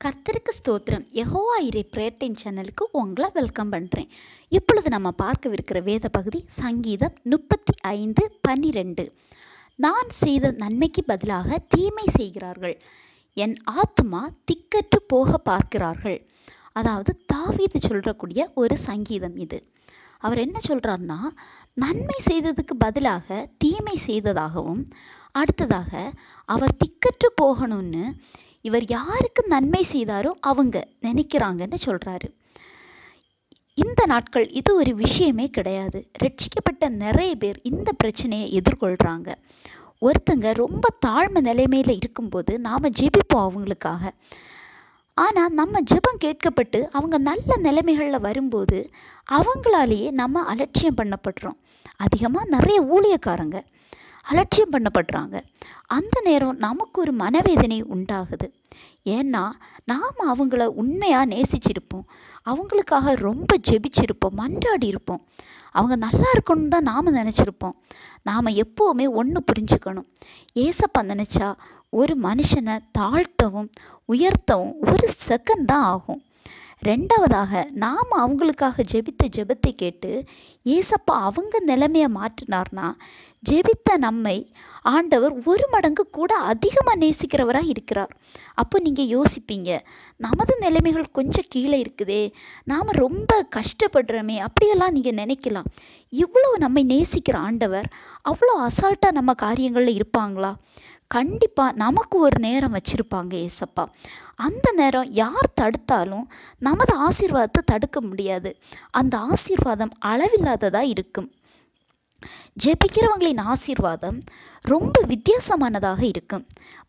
கர்த்தருக்கு ஸ்தோத்திரம். யெகோவா இறை பிரேயர் டைம் சேனலுக்கு உங்களை வெல்கம் பண்ணுறேன் இப்பொழுது நம்ம பார்க்கவிருக்கிற வேத பகுதி சங்கீதம் முப்பத்தி ஐந்து பன்னிரெண்டு. நான் செய்த நன்மைக்கு பதிலாக தீமை செய்கிறார்கள். என் ஆத்மா திக்கற்று போக பார்க்கிறார்கள். அதாவது தாவீது சொல்கிறக்கூடிய ஒரு சங்கீதம் இது. அவர் என்ன சொல்கிறாருன்னா நன்மை செய்ததுக்கு பதிலாக தீமை செய்ததாகவும் அடுத்ததாக அவர் திக்கற்று போகணும்னு இவர் யாருக்கு நன்மை செய்தாரோ அவங்க நினைக்கிறாங்கன்னு சொல்கிறாரு இந்த நாட்கள் இது ஒரு விஷயமே கிடையாது. ரட்சிக்கப்பட்ட நிறைய பேர் இந்த பிரச்சனையை எதிர்கொள்கிறாங்க ஒருத்தங்க ரொம்ப தாழ்மை நிலைமையில் இருக்கும்போது நாம் ஜெபிப்போம் அவங்களுக்காக. ஆனால் நம்ம ஜெபம் கேட்கப்பட்டு அவங்க நல்ல நிலைமைகளில் வரும்போது அவங்களாலேயே நம்ம அலட்சியம் பண்ணப்படுறோம். அதிகமாக நிறைய ஊழியக்காரங்க அலட்சியம் பண்ணப்படுறாங்க. அந்த நேரம் நமக்கு ஒரு மனவேதனை உண்டாகுது. ஏன்னா நாம் அவங்கள உண்மையாக நேசிச்சிருப்போம். அவங்களுக்காக ரொம்ப ஜெபிச்சிருப்போம் மன்றாடி இருப்போம் அவங்க நல்லா இருக்கணும்னு தான் நாம் நினச்சிருப்போம். நாம் எப்போவுமே ஒன்று புரிஞ்சுக்கணும். ஏசப்பா நினச்சா ஒரு மனுஷனை தாழ்த்தவும் உயர்த்தவும் ஒரு செகண்ட் தான் ஆகும். ரெண்டாவதாக நாம் அவங்களுக்காக ஜெபித்த ஜெபத்தை கேட்டு ஏசப்பா அவங்க நிலைமையை மாற்றினார்னா ஜெபித்த நம்மை ஆண்டவர் ஒரு மடங்கு கூட அதிகமாக நேசிக்கிறவராக இருக்கிறார். அப்போ நீங்கள் யோசிப்பீங்க நமது நிலைமைகள் கொஞ்சம் கீழே இருக்குதே நாம் ரொம்ப கஷ்டப்படுறோமே அப்படியெல்லாம் நீங்கள் நினைக்கலாம். இவ்வளோ நம்மை நேசிக்கிற ஆண்டவர் அவ்வளோ அசால்ட்டாக நம்ம காரியங்களில் இருப்பாங்களா? கண்டிப்பாக நமக்கு ஒரு நேரம் வச்சுருப்பாங்க ஏசப்பா. அந்த நேரம் யார் தடுத்தாலும் நமது ஆசீர்வாதத்தை தடுக்க முடியாது. அந்த ஆசீர்வாதம் அளவில்லாததாக இருக்கும். ஜெபிக்கிறவங்களின் ஆசீர்வாதம் ரொம்ப வித்தியாசமானதாக இருக்கும்.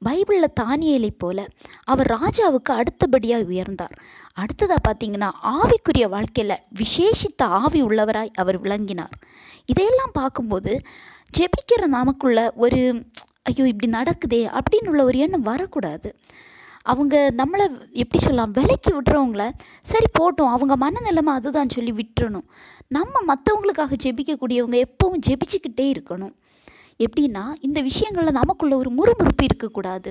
பைபிளில் தானியலை போல அவர் ராஜாவுக்கு அடுத்தபடியாக உயர்ந்தார். அடுத்ததாக பார்த்தீங்கன்னா ஆவிக்குரிய வாழ்க்கையில் விசேஷித்த ஆவி உள்ளவராய் அவர் விளங்கினார். இதையெல்லாம் பார்க்கும்போது ஜெபிக்கிற நமக்குள்ள ஒரு ஐயோ இப்படி நடக்குதே அப்படின்னு உள்ள ஒரு எண்ணம் வரக்கூடாது. அவங்க நம்மளை எப்படி சொல்லலாம் விலைக்கு விட்டுறவங்கள சரி போட்டோம் அவங்க மனநிலைமை அதுதான் சொல்லி விட்டுறணும். நம்ம மற்றவங்களுக்காக ஜெபிக்கக்கூடியவங்க எப்பவும் ஜெபிச்சுக்கிட்டே இருக்கணும். எப்படின்னா இந்த விஷயங்களில் நமக்குள்ள ஒரு முறுமுறுப்பு இருக்கக்கூடாது.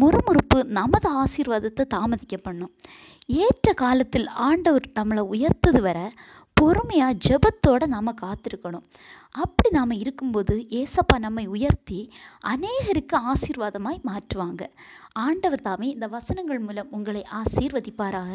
முறுமுறுப்பு நமது ஆசீர்வாதத்தை தாமதிக்க பண்ணும் ஏற்ற காலத்தில் ஆண்டவர் நம்மளை உயர்த்தது வர பொறுமையாக ஜெபத்தோடு நாம் காத்திருக்கணும். அப்படி நாம் இருக்கும்போது ஏசப்பா நம்மை உயர்த்தி அநேகருக்கு ஆசீர்வாதமாய் மாற்றுவாங்க. ஆண்டவர் தாமே இந்த வசனங்கள் மூலம் உங்களை ஆசீர்வதிப்பாராக.